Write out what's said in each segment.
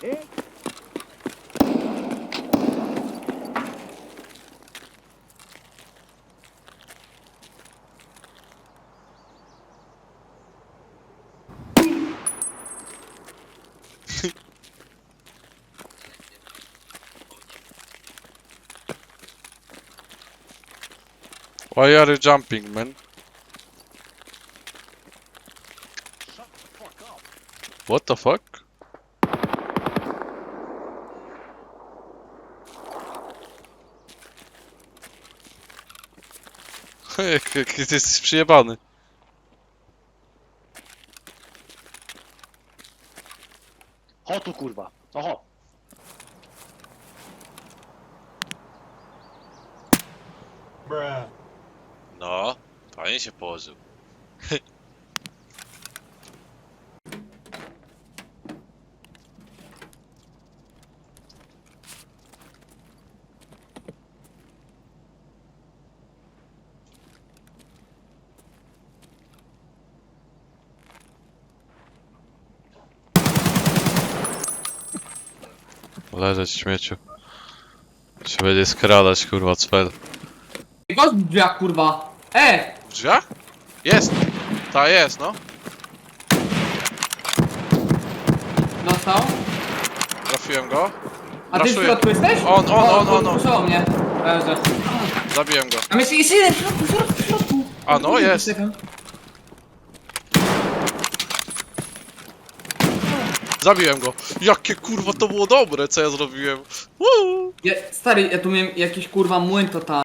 Eh? Why are you jumping, man? What the fuck? ty jesteś przyjebany. Ho tu kurwa. Oho. No, fajnie się położył. Leżeć śmieciu. Się będzie skradać, kurwa, cfel. Gość w drzwiach, kurwa! E! W drzwiach? Jest! Ta jest, no. Dostał? Trafiłem go. A ty w Raszuję. środku jesteś? On, on, on, on, on. Puszował mnie. Leżę. Zabiłem go. A jeszcze jest jeden w środku, w środku, w środku! A no, jest. Czekam. Zabiłem go. Jakie kurwa to było dobre, co ja zrobiłem. Woo! Ja, stary, ja tu miałem jakiś kurwa młyn totalny.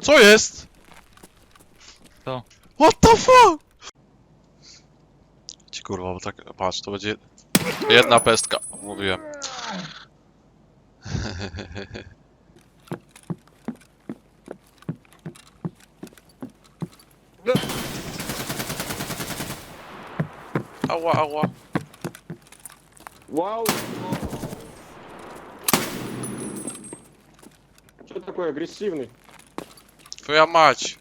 Co jest? Co? What the fuck? Ci kurwa, bo tak, patrz, to będzie jedna pestka, mówiłem. Ała, ała. Вау! Что такой агрессивный? Twoja mać.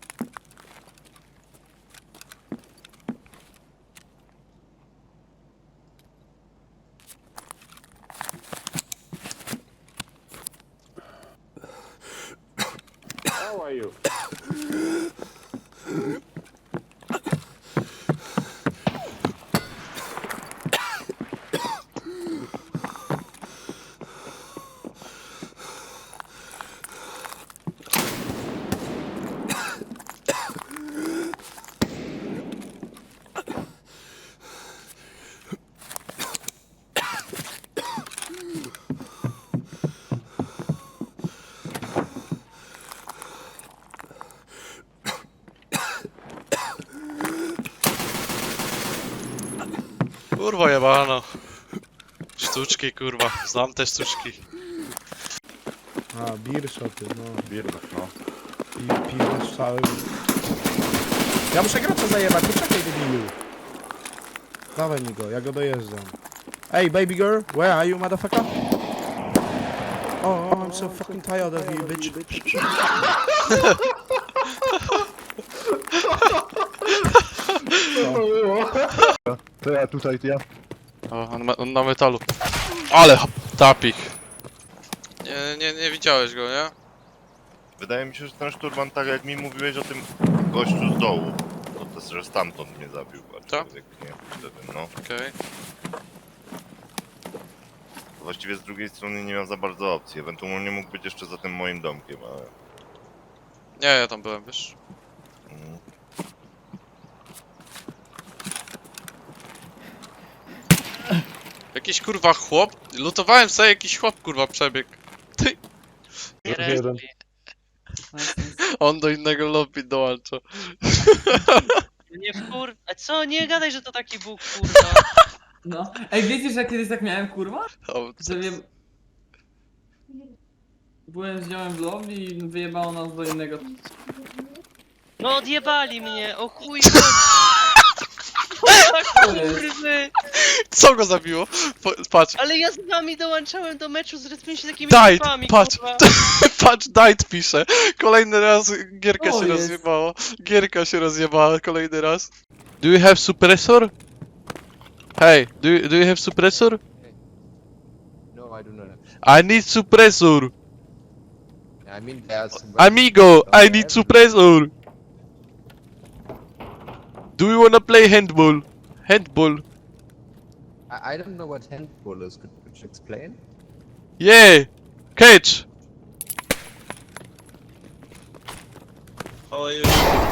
How are you? Kurwa jebano. Sztuczki, kurwa. Znam te sztuczki. A, beer shoty, no. Birbach, no. I piwo cały. Ja muszę gracza zajebać, poczekaj debilu. Dawaj mi go, ja go dojeżdżam. Hey baby girl, where are you motherfucker? Oh, I'm so fucking tired of you, bitch. To ja tutaj, to ja. O, on, ma, on na metalu. Ale hop- tapik. Nie, nie, nie widziałeś go, nie? Wydaje mi się, że ten szturman, tak jak mi mówiłeś o tym gościu z dołu, to też, że stamtąd mnie zabił bardziej. Tak? Jak nie, wtedy, no. Okej. Właściwie z drugiej strony nie miał za bardzo opcji. Ewentualnie mógł być jeszcze za tym moim domkiem, ale... Nie, ja tam byłem, wiesz. Jakiś kurwa chłop. Lutowałem sobie jakiś chłop kurwa przebieg. Ty. Jeden. On do innego lobby dołącza. Nie wkur... A co? Nie gadaj, że to taki Bóg, kurwa. No. Ej, wiecie, że ja kiedyś tak miałem, kurwa? O, Że wiem... Byłem z ziomem w lobby i wyjebało nas do innego. No odjebali mnie, o chuj chodzi. Tak, kurwy. Co go zabiło? Po, patrz, Ale ja z wami dołączałem do meczu z się takimi Died, typami, patrz. kurwa. patrz, Died pisze. Kolejny raz gierka O, się jest. rozjebała. Gierka się rozjebała kolejny raz. Do you have suppressor? Hey, do you, do you have suppressor? No, I do not have. I need suppressor. I mean, there's. Amigo, I need suppressor. Do you wanna play handball? Handball. I, I don't know what hand pull is. Could, could you explain? Yay! Cage! How are you?